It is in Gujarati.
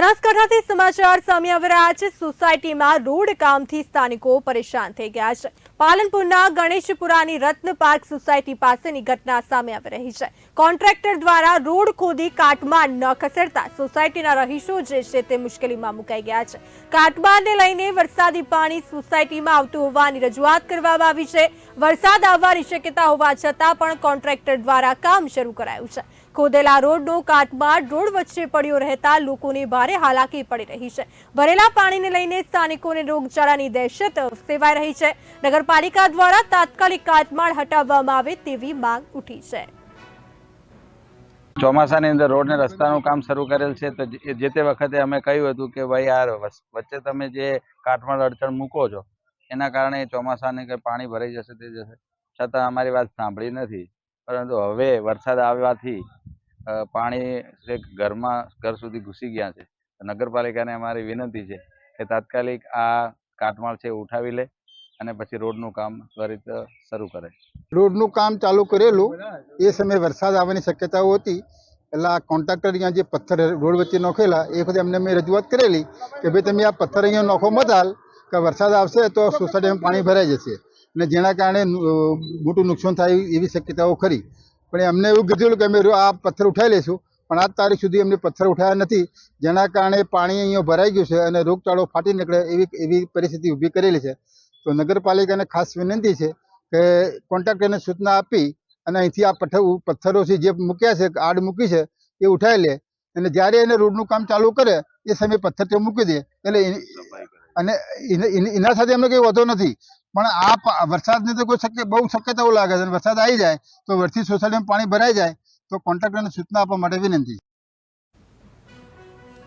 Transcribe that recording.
બનાસકાંઠાથી સમાચાર સામે આવી રહ્યા છે. સોસાયટીમાં રોડ કામથી સ્થાનિકો પરેશાન થઈ ગયા છે. પાલનપુરના ગણેશપુરાની રત્ન પાર્ક સોસાયટી પાસેની ઘટના સામે આવી રહી છે. કોન્ટ્રાક્ટર દ્વારા રોડ ખોદી કાટમાળ ન ખસેડતા સોસાયટીના રહીશો જે છે તે મુશ્કેલીમાં મુકાઈ ગયા છે. કાટમાળને લઈને વરસાદી પાણી સોસાયટીમાં આવતું હોવાની રજૂઆત કરવામાં આવી છે. વરસાદ આવવાની શક્યતા હોવા છતાં પણ કોન્ટ્રાક્ટર દ્વારા કામ શરૂ કરાયું છે. ખોદેલા રોડનો કાટમાળ રોડ વચ્ચે પડ્યો રહેતા લોકોને ભારે હાલાકી પડી રહી છે. ભરેલા પાણીને લઈને સ્થાનિકોને રોગચાળાની દહેશત સેવાઈ રહી છે. નગરપાલિકા દ્વારા તાત્કાલિક કાટમાળ હટાવવામાં આવે તેવી માંગ ઉઠી છે. ચોમાસાની અંદર રોડ ને રસ્તાનું કામ શરૂ કરેલ છે તો જે તે વખતે અમે કહ્યું હતું કે ભાઈ આ વચ્ચે તમે જે કાટમાળ અડચણ મૂકો છો, એના કારણે ચોમાસાને કંઈ પાણી ભરાઈ જશે તે જશે. છતાં અમારી વાત સાંભળી નથી. પરંતુ હવે વરસાદ આવવાથી પાણી ઘરમાં ઘર સુધી ઘૂસી ગયા છે. નગરપાલિકાને અમારી વિનંતી છે કે તાત્કાલિક આ કાટમાળ છે ઉઠાવી લે અને પછી રોડનું કામ ત્વરિત શરૂ કરે. રોડનું કામ ચાલુ કરેલું. એ સમયે વરસાદ આવવાની શક્યતાઓ હતી. એટલે આ કોન્ટ્રાક્ટર અહીંયા જે પથ્થર રોડ વચ્ચે નોખેલા, એ વખતે એમને મેં રજૂઆત કરેલી કે ભાઈ તમે આ પથ્થર અહીંયા નોખો મત કે વરસાદ આવશે તો સોસાયટીમાં પાણી ભરાઈ જશે. અને જેના કારણે મોટું નુકસાન થાય એવી શક્યતાઓ ખરી. પણ એમને એવું કીધેલું કે અમે આ પથ્થર ઉઠાવી લઈશું. પણ આજ તારીખ સુધી એમને પથ્થર ઉઠાયા નથી. જેના કારણે પાણી અહીંયા ભરાઈ ગયું છે અને રોગચાળો ફાટી નીકળે એવી એવી પરિસ્થિતિ ઊભી કરેલી છે. તો નગરપાલિકાને ખાસ વિનંતી છે કે કોન્ટ્રાક્ટરને સૂચના આપી અને અહીંથી આ પથ્થર પથ્થરો છે જે મૂક્યા છે, આડ મૂકી છે, એ ઉઠાવી લે. અને જ્યારે એને રોડનું કામ ચાલુ કરે, એ સમયે પથ્થર ત્યાં મૂકી દે. એટલે અને એને- સાથે એમનો કંઈ વધો નથી. પણ આ વરસાદની તો કોઈ શક્ય, બહુ શક્યતાઓ લાગે છે. અને વરસાદ આવી જાય, તો વરથી સોસાયટીમાં પાણી ભરાઈ જાય તો કોન્ટ્રાક્ટરને સૂચના આપવા માટે વિનંતી